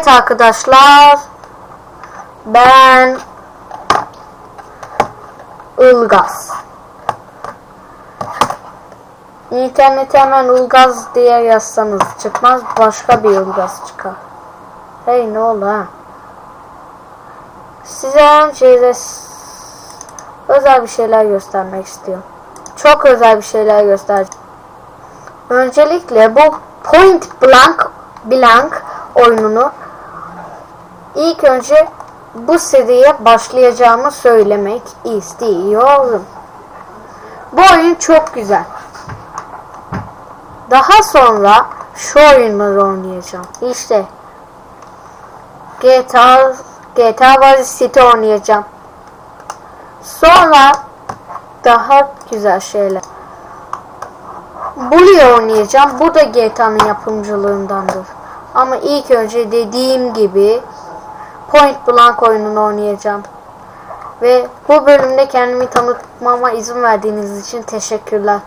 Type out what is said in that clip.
Evet arkadaşlar. Ben Ilgaz. İnternete hemen Ilgaz diye yazsanız çıkmaz başka bir Ilgaz çıkar. Hey ne oldu ha? Size s- özel bir şeyler göstermek istiyorum. Çok özel bir şeyler göstereceğim. Öncelikle bu Point Blank Blank oyununu ilk önce bu seriye başlayacağımı söylemek istiyorum. Bu oyun çok güzel. Daha sonra şu oyunları oynayacağım. İşte GTA GTA Vice City oynayacağım. Sonra daha güzel şeyler. Bully oynayacağım. Bu da GTA'nın yapımcılığındandır. Ama ilk önce dediğim gibi Point Blank oyununu oynayacağım. Ve bu bölümde kendimi tanıtmama izin verdiğiniz için teşekkürler.